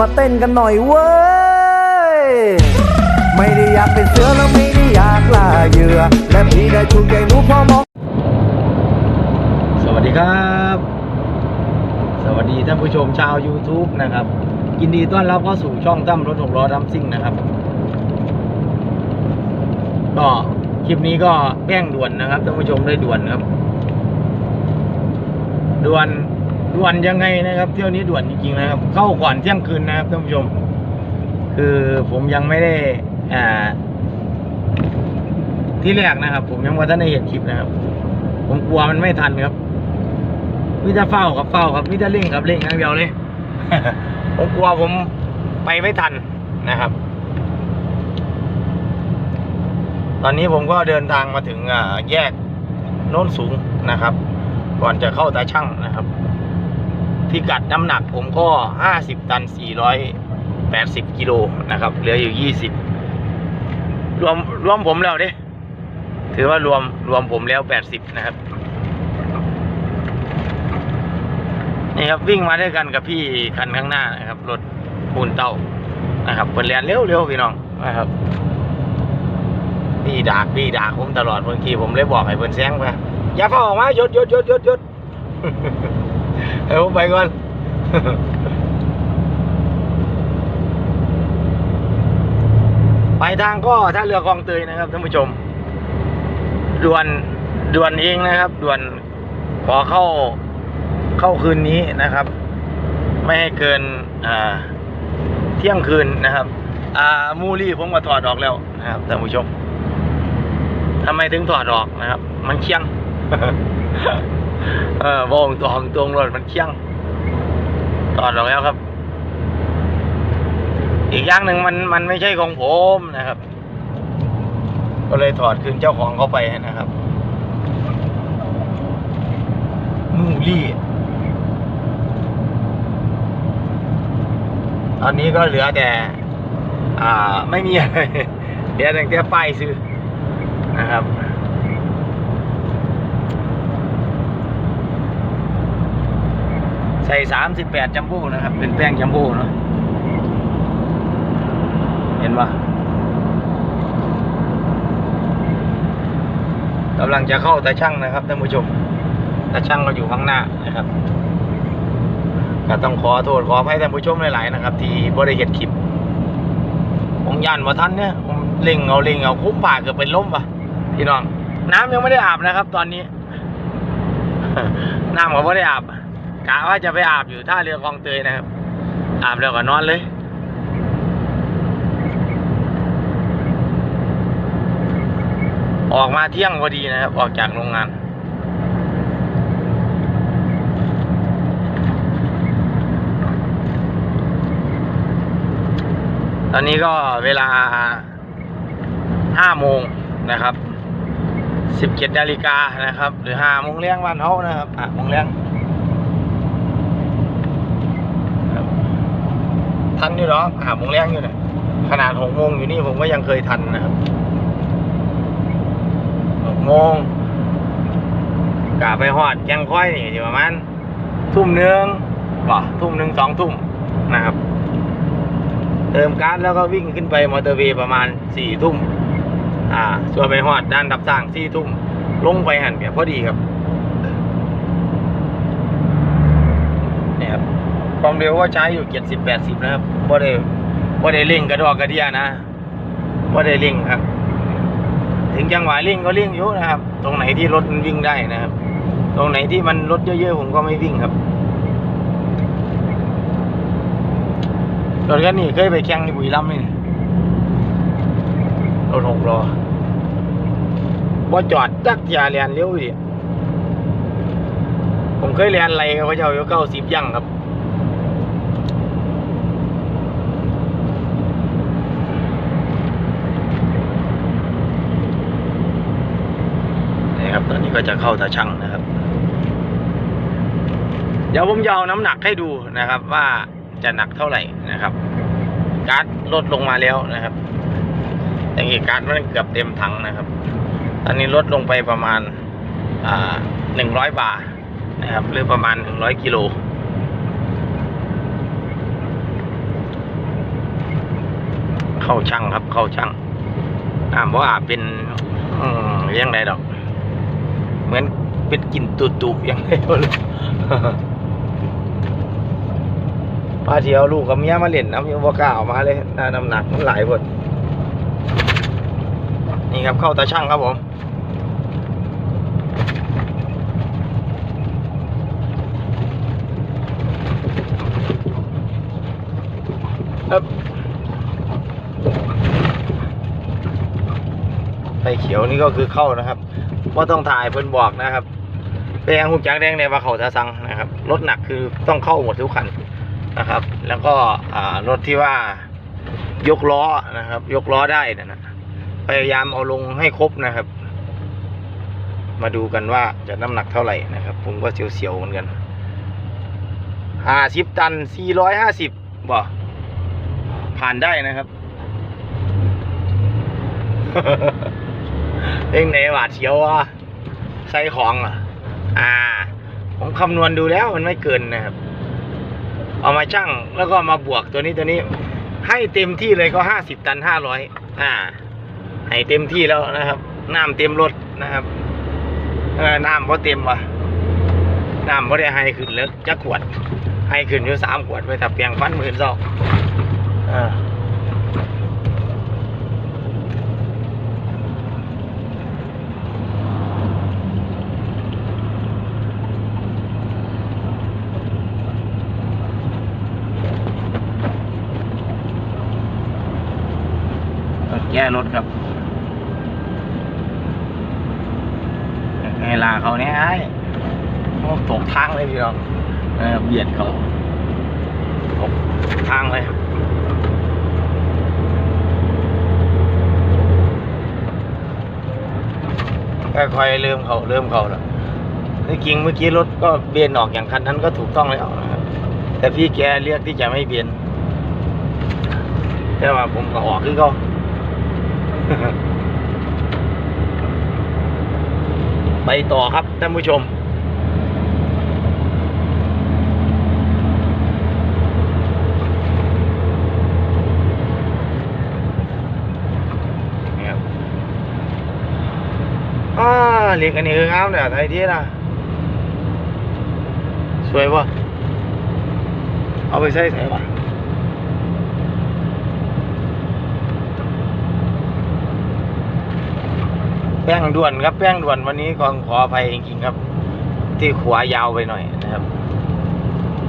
มาเต้นกันหน่อยเว้ย ไม่ได้อยากเป็นเสือแล้วไม่ได้อยากล่าเหยื่อ และพี่ได้ถูกใจหนูพอมองสวัสดีครับ สวัสดีท่านผู้ชมชาว YouTube นะครับ ยินดีต้อนรับเข้าสู่ช่องตั้มรถหกล้อดัมซิ่งนะครับ ก็คลิปนี้ก็แป้งด่วนนะครับท่านผู้ชมได้ด่วนครับ ด่วน ด่วนยังไงนะครับ เที่ยวนี้ด่วนจริงๆนะครับ เข้าก่อนเที่ยงคืนนะครับท่านผู้ชม คือผมยังไม่ได้อ่าที่แรกนะครับ ผมยังว่าท่านได้เห็นคลิปนะครับ ผมกลัวมันไม่ทันครับมิจะเฝ้ากับเฝ้าครับมิจะเร่งครับเร่งอย่างเดียวเลย ผมกลัวผมไปไม่ทันนะครับ ตอนนี้ผมก็เดินทางมาถึงแยกโน้นสูงนะครับ ก่อนจะเข้าตาช่างนะครับ พิกัดน้ำหนักผมก็ห้าสิบตันสี่ร้อยแปดสิบกิโลนะครับ เหลืออยู่ยี่สิบรวมรวมผมแล้วเด้ถือว่ารวมรวมผมแล้วแปดสิบนะครับ นี่ครับวิ่งมาด้วยกันกับพี่คันข้างหน้านะครับ รถปูนเต้านะครับเปิดเรียนเร็วเร็วๆพี่น้องนะครับพี่ดากพี่ดากผมตลอดบางทีผมเลยบอกให้เพิ่นแซงไปอย่าเข้าออกมาหยุดหยุดหยุดหยุดหยุด เอ้ผมไปก่อนไปทางก็ท่าเรือคลองเตยนะครับท่านผู้ชมด่วนด่วนเองนะครับด่วนขอเข้าเข้าคืนนี้นะครับ ไม่ให้เกินเที่ยงคืนนะครับอามูลี่ผมก็ถอดออกแล้วนะครับท่านผู้ชมทำไมถึงถอดออกนะครับ มันเคียง ออวงตัวของตรงรถมันเคี่ยงถอดออกแล้วครับ อีกอย่างหนึ่งมันมันไม่ใช่ของผมนะครับ ก็เลยถอดคืนเจ้าของเขาไปนะครับมูลี่ตอนนี้ก็เหลือแต่ อ่า ไม่มีอะไรเหลือแต่ป้ายซื้อนะครับ ใส่สามสิบแปดจัมโบ้นะครับ เป็นแป้งจัมโบ้เนาะเห็นปะกำลังจะเข้าตาช่างนะครับท่านผู้ชมตาช่างก็อยู่ข้างหน้านะครับก็ต้องขอโทษขอให้ท่านผู้ชมหลาย ๆ นะครับ ที่บริเหตุคลิปผมย่านว่าท่านเนี่ยผมเล่งเอาเล่งเอาคุ้มปากเกือบเป็นล้มปะพี่น้อง น้ำยังไม่ได้อาบนะครับ ตอนนี้น้ำก็ไม่ได้อาบ กะว่าจะไปอาบอยู่ท่าเรือคลองเตยนะครับ อาบแล้วก็นอนเลยออกมาเที่ยงพอดีนะครับ ออกจากโรงงาน ตอนนี้ก็เวลาห้าโมงนะครับสิบเจ็ดนาฬิกานะครับ หรือห้าโมงเลี้ยงวันเขานะครับห้าโมงเลี้ยงครับ ทันอยู่หรอหาโมงเลี้ยงอยู่เนี่ยขนาดหกโมงอยู่นี่ผมก็ยังเคยทันนะครับหกโมงกะไปหอดยังค่อยนี่ประมาณทุ่มหนึ่งบ่ทุ่มหนึ่งสองทุ่มนะครับ เติมก๊าซแล้วก็วิ่งขึ้นไปมอเตอร์เวย์ประมาณสี่ทุ่มอ่าส่วนไปหอดด้านดับสร้างสี่ทุ่มลงไปหันเพียพอดีครับนี่ ความเร็วก็ใช้อยู่เจ็ดสิบแปดสิบนะครับบ่ได้บ่ได้เร่งกระดอกกระเดียนะบ่ได้เร่งครับ ถึงจังหวะเร่งก็เร่งอยู่นะครับ ตรงไหนที่รถมันวิ่งได้นะครับ ตรงไหนที่มันรถเยอะๆผมก็ไม่วิ่งครับรถคันนี้เคยไปแข่งที่บุรีรัมย์นี่รถหกล้อบ่จอดจักอย่าเรียนเร็วดิผมเคยเรียนอะไรกับพระเจ้าอยู่เก้าสิบยังครับ นี่ครับ ตอนนี้ ก็จะเข้าตาช่างนะครับ เดี๋ยวผมจะเอาน้ำหนักให้ดูนะครับ ว่าจะหนักเท่าไหร่นะครับ การ์ดลดลงมาแล้วนะครับแต่อีกการ์ดมันเกือบเต็มถังนะครับ ตอนนี้ลดลงไปประมาณหนึ่งร้อยบาทนะครับ หรือประมาณหนึ่งร้อยกิโลเข้าช่างครับเข้าช่างอ่าเพราะอาเป็นอืมยังไงดอก เป็นกลิ่นตุตุๆยังไงก็รู้พาเที่ยวลูกกับเมียมาเล่นน้ำยังบ่กล้าเออกมาเลยน้ำหนักมันหลายพดนี่ครับเข้าตาช่างครับผมครับไฟเขียวนี่ก็คือเข้านะครับว่าต้องถ่ายเพิ่นบอกนะครับ แดงหุกจักแดงในว่าเขาจะสั่งนะครับรถหนักคือต้องเข้าหมดทุกคันนะครับ แล้วก็รถที่ว่ายกล้อนะครับ ยกล้อได้นะนะพยายามเอาลงให้ครบนะครับ มาดูกันว่าจะน้ำหนักเท่าไหร่นะครับ ผมก็เสียวๆเหมือนกันห้าสิบตันสี่ร้อยห้าสิบบ่ผ่านได้นะครับเองไหนหวาดเสียววะใส่ของอะ อ่า ผมคำนวณดูแล้วมันไม่เกินนะครับ เอามาชั่งแล้วก็มาบวกตัวนี้ตัวนี้ ให้เต็มที่เลยก็ห้าสิบตันห้าร้อยอ่า ให้เต็มที่แล้วนะครับน้ำเต็มรถนะครับเออน้ำพอเต็มวะน้ำพอได้ให้ขึ้นแล้วจะขวด ให้ขึ้นอยู่สามขวดไปถับเพียงฟันหมื่นสองอ่า แก้รถครับเวลาเขาเนี้ยไอ้ตกทางเลยพี่น้องเออเบียดเขาตกทางเลยค่อยๆเริ่มเขาเริ่มเขาแล้วที่จริงเมื่อกี้รถก็เบียนออกอย่างคันนั้นก็ถูกต้องแล้วนะครับแต่พี่แกเรียกที่จะไม่เบียนแต่ว่าผมก็ออกคือเขา ไปต่อครับท่านผู้ชมนี่ครับอ่าเหล็กอันนี้คืองามเลยอะไทยที่นะสวยป่ะเอาไปใส่ใส่ป่ะ แป้งด่วนครับแป้งด่วนวันนี้ก็ขออภัยจริงๆครับ ที่ขวายาวไปหน่อยนะครับ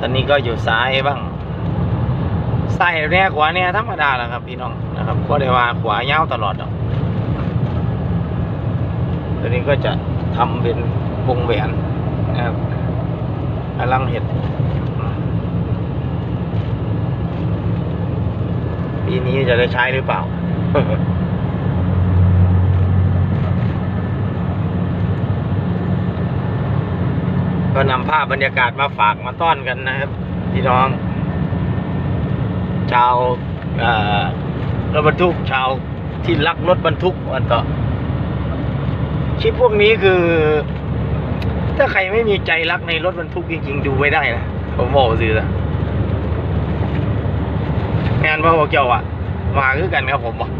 ตอนนี้ก็อยู่ซ้ายบ้างซ้ายแรกขวาเนี่ยธรรมดาแหละครับ พี่น้องนะครับก็ได้ว่าขวายาวตลอดหรอกตัวนี้ก็จะทำเป็นวงแหวนนะครับกำลังเห็ดปีนี้จะได้ใช้หรือเปล่า ก็นำภาพบรรยากาศมาฝากมาต้อนกันนะครับพี่น้อง ชาวรถบรรทุกชาวที่รักรถบรรทุกวันต่อคลิปพวกนี้คือ ถ้าใครไม่มีใจรักในรถบรรทุกจริงๆดูไม่ได้นะผมบอกสื่อละงานพระพวกเจ้าอะ มาคือกันครับผมบอก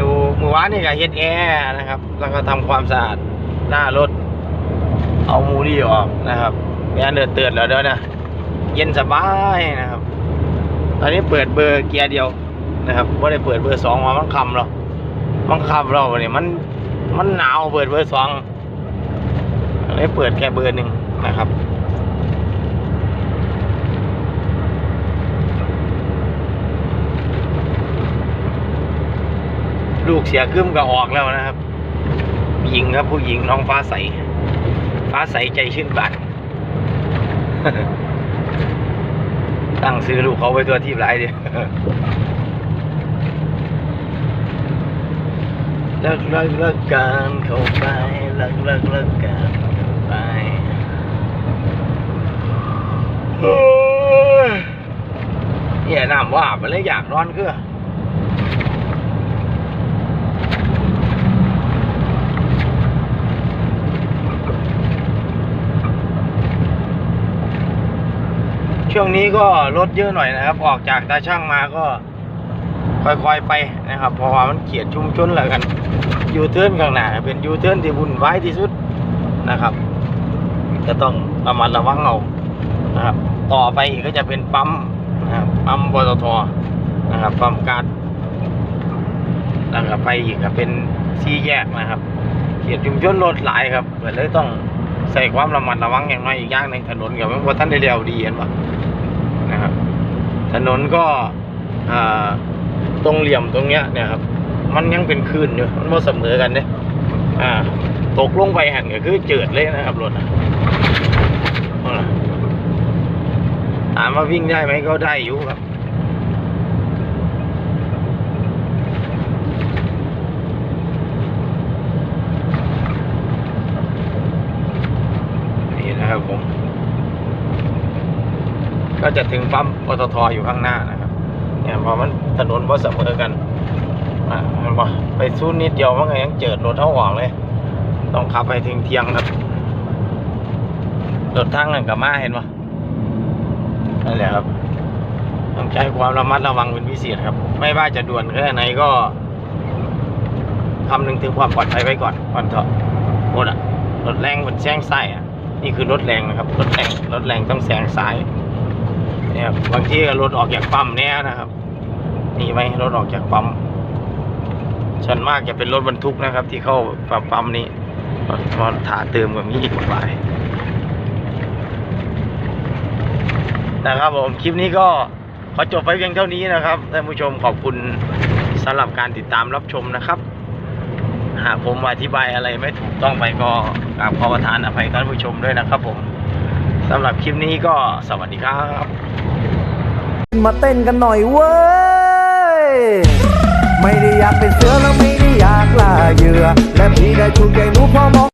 ดูเมื่อ วานนี่ก็เฮ็ดแอร์นะครับ แล้วก็ทำความสะอาดหน้ารถ เอามูรี่ออกนะครับงานเดือดเตือนแล้วเด้อนะเย็นสบายนะครับ ตอนนี้เปิดเบอร์เกียร์เดียวนะครับไม่ได้เปิดเบอร์สองมามันคำหรอมันคำเราเนี่ยมันมันหนาวเปิดเบอร์สองเลยเปิดแค่เบอร์หนึ่งนะครับ ลูกเสียกึ้มก็ออกแล้วนะครับหญิงครับผู้หญิงน้องฟ้าใส ฟ้าใสใจชื่นบานตั้งซื้อลูกเขาไว้ตัวที่ไรเดียวเลิกเลิกลักกันเข้าไปเลิกเลิกลักกันเข้าไปโอ้ยเนี่ยน้ำว่าไปเลยอยากนอนคือ ช่วงนี้ก็รถเยอะหน่อยนะครับ ออกจากตาช่างมาก็ค่อยๆไปนะครับ เพราะว่ามันเขียดชุมชนแล้วกันยูเทิร์นข้างหน้าเป็นยูเทิร์นที่วุ่นวายที่สุดนะครับจะต้องระมัดระวังเอานะครับ ต่อไปอีกก็จะเป็นปั๊มนะครับปั๊มปตทนะครับปั๊มการดแล้วก็ไปอีกก็เป็นสี่แยกนะครับเขียดชุมชนรถหลายครับเลยต้องใส่ความระมัดระวังอย่างน้อยอีกอย่างหนึ่งถนนกับมันพอท่านได้เรียวดีเห็นปะ ถนนก็ตรงเหลี่ยมตรงเนี้ยเนี่ยครับ มันยังเป็นคลื่นอยู่มันไม่เสมอกันเนี่ยตกลงไปหันก็คือเจิดเลยนะครับรถถามว่าวิ่งได้ไหมก็ได้อยู่ครับ นี่นะครับผม ก็จะถึงปั๊มปตทอยู่ข้างหน้านะครับเนี่ยพอมันถนนว่าเสมอกันอะเห็นปะไปสู้นิดเดียวมันก็ยังเจิดรถเท่าหวางเลย ต้องขับไปถึงเที่ยงครับรถทางนั่นกับมาเห็นปะนั่นแหละครับต้องใช้ความระมัดระวังเป็นพิเศษครับ ไม่ว่าจะด่วนแค่ไหนก็คำนึงถึงความปลอดภัยไว้ก่อนก่อนเถอะรถอะรถแรงมือนแซงซ้ายอะนี่คือรถแรงนะครับรถแรงรถแรงต้องแซงซ้าย เนี่ยบางทีรถออกจากปั๊มเนี่ยนะครับนี่ไหมรถออกจากปั๊มส่วนมากจะเป็นรถบรรทุกนะครับ ที่เข้าปั๊มนี้มาถาเติมกับนี้อีกหลายนะครับผมคลิปนี้ก็ขอจบไปเพียงเท่านี้นะครับท่านผู้ชมขอบคุณสำหรับการติดตามรับชมนะครับ หากผมอธิบายอะไรไม่ถูกต้องไปก็กราบขอประทานอภัยท่านผู้ชมด้วยนะครับผม สำหรับคลิปนี้ก็สวัสดีครับ มาเต้นกันหน่อยเว้ย ไม่ได้อยากเป็นเสือแล้วไม่ได้อยากล่าเหยื่อ และพี่ได้ถูกใจหนูพอมอง